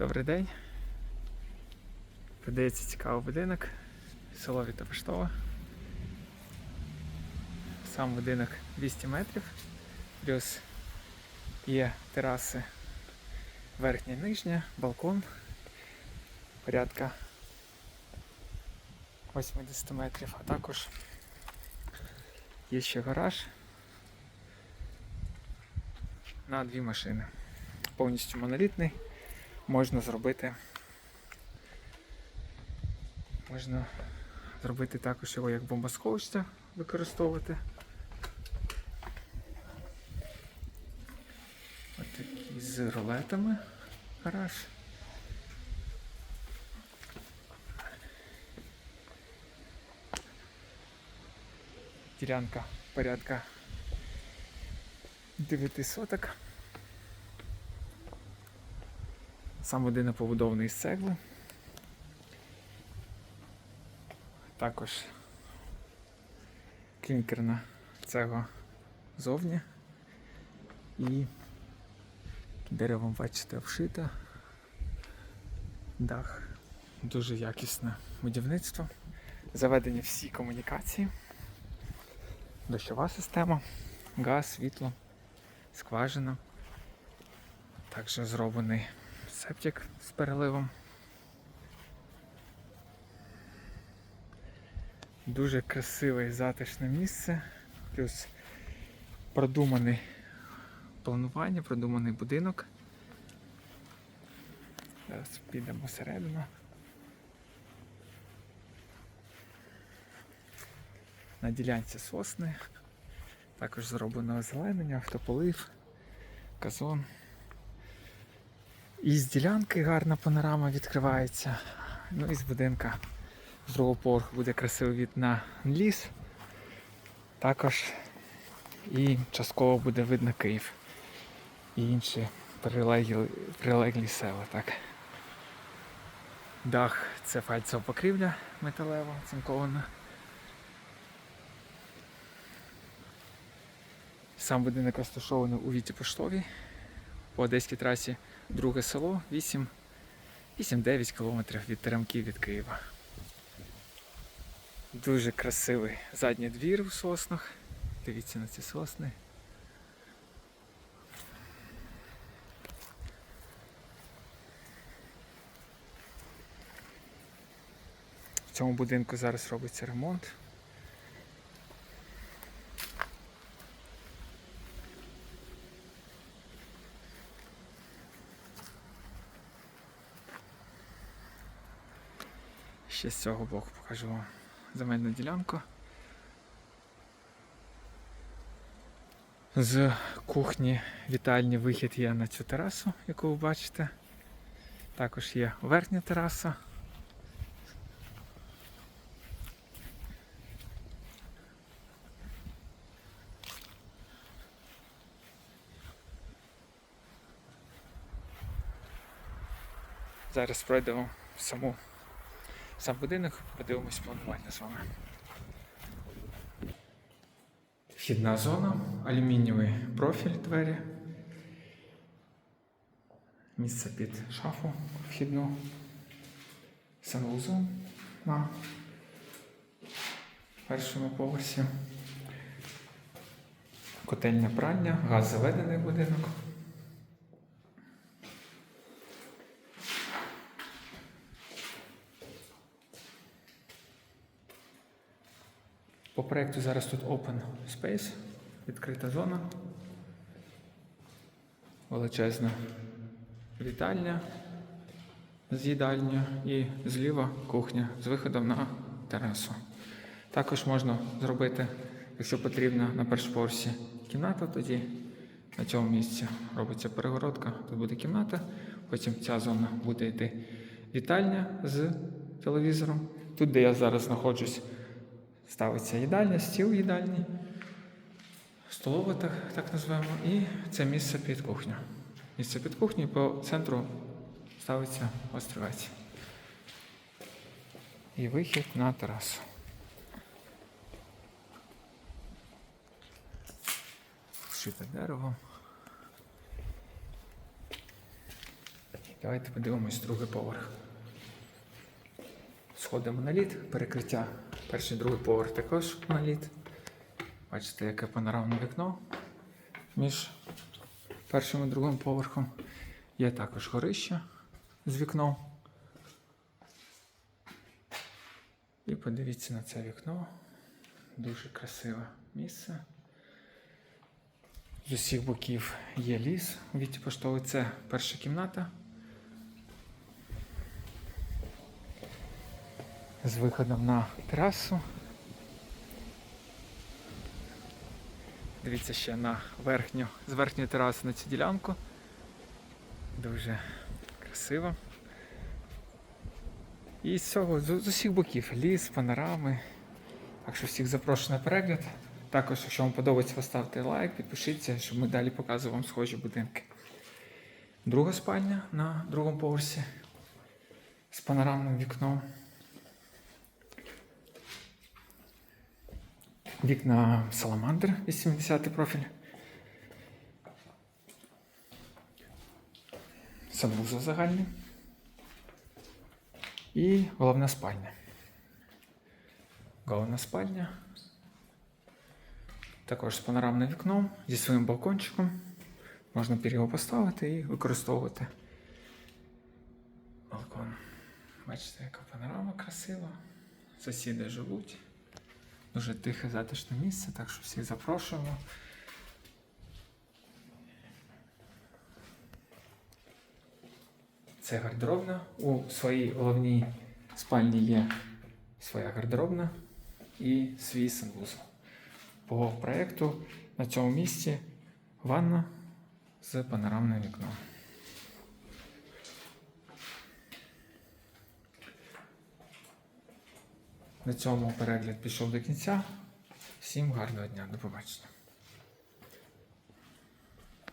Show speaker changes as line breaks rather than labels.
Добрий день. Продається цікавий будинок. Село Вітопештове. Сам будинок 200 метрів. Плюс є тераси верхня і нижня, балкон. Порядка 80 метрів, а також є ще гараж на дві машини. Повністю монолітний. Можна зробити. Можна зробити також його як бомбосховище використовувати. Ось такий з рулетами гараж. Ділянка порядка 9 соток. Сам будинок побудований з цегли. Також клінкерна цегла зовні. І деревом, бачите, вшита. Дах. Дуже якісне будівництво. Заведені всі комунікації. Дощова система, газ, світло, скважина. Також зроблений септик з переливом. Дуже красиве і затишне місце. Плюс продуманий планування, продуманий будинок. Зараз підемо всередину. На ділянці сосни. Також зроблено озеленення, автополив, газон. І з ділянки гарна панорама відкривається. Ну і з будинка з другого поверху буде красивий від на ліс. Також і частково буде видно Київ і інші прилеглі, прилеглі села. Так. Дах це фальцева покрівля металева, цинкована. Сам будинок розташований у Віті Поштовій по Одеській трасі друге село 8 8-9 кілометрів від Теремків від Києва. Дуже красивий задній двір у соснах. Дивіться на ці сосни. В цьому будинку зараз робиться ремонт. Ще з цього боку покажу вам земельну ділянку. З кухні вітальні вихід є на цю терасу, яку ви бачите. Також є верхня тераса. Зараз пройдемо саму сам будинок, подивимось планування з вами. Вхідна зона, алюмінієвий профіль двері. Місце під шафу вхідну. Санвузол на першому поверсі. Котельня прання, газ заведений в будинок. По проєкту зараз тут Open Space, відкрита зона. Величезна вітальня з їдальня і зліва кухня з виходом на терасу. Також можна зробити, якщо потрібно, на першому поверсі кімната, тоді на цьому місці робиться перегородка, тут буде кімната, потім ця зона буде йти вітальня з телевізором. Тут, де я зараз знаходжусь, ставиться їдальня, стіл їдальний, столова, так, так називаємо, і це місце під кухню. Місце під кухню по центру ставиться острівець. І вихід на терасу. Шите дерево. Давайте подивимось другий поверх. Сходи моноліт, перекриття. Перший другий поверх також моноліт. Бачите, яке панорамне вікно між першим і другим поверхом. Є також горище з вікном. І подивіться на це вікно. Дуже красиве місце. З усіх боків є ліс. Віті поштовий це перша кімната. З виходом на терасу. Дивіться ще на верхню, з верхньої тераси на цю ділянку. Дуже красиво. І з цього, з, з усіх боків ліс, панорами. Так що всіх запрошую на перегляд. Також, якщо вам подобається, поставте лайк, підпишіться, щоб ми далі показували вам схожі будинки. Друга спальня на другому поверсі з панорамним вікном. Вікна Саламандр 80 профіль. Санвузол загальний. І головна спальня. Головна спальня. Також з панорамним вікном, зі своїм балкончиком. Можна під його поставити і використовувати балкон. Бачите, яка панорама красива. Сусіди живуть. Дуже тихе, затишне місце, так що всіх запрошуємо. Це гардеробна. У своїй головній спальні є своя гардеробна і свій санвузол. По проєкту на цьому місці ванна з панорамним вікном. На цьому перегляд пішов до кінця. Всім гарного дня, до побачення.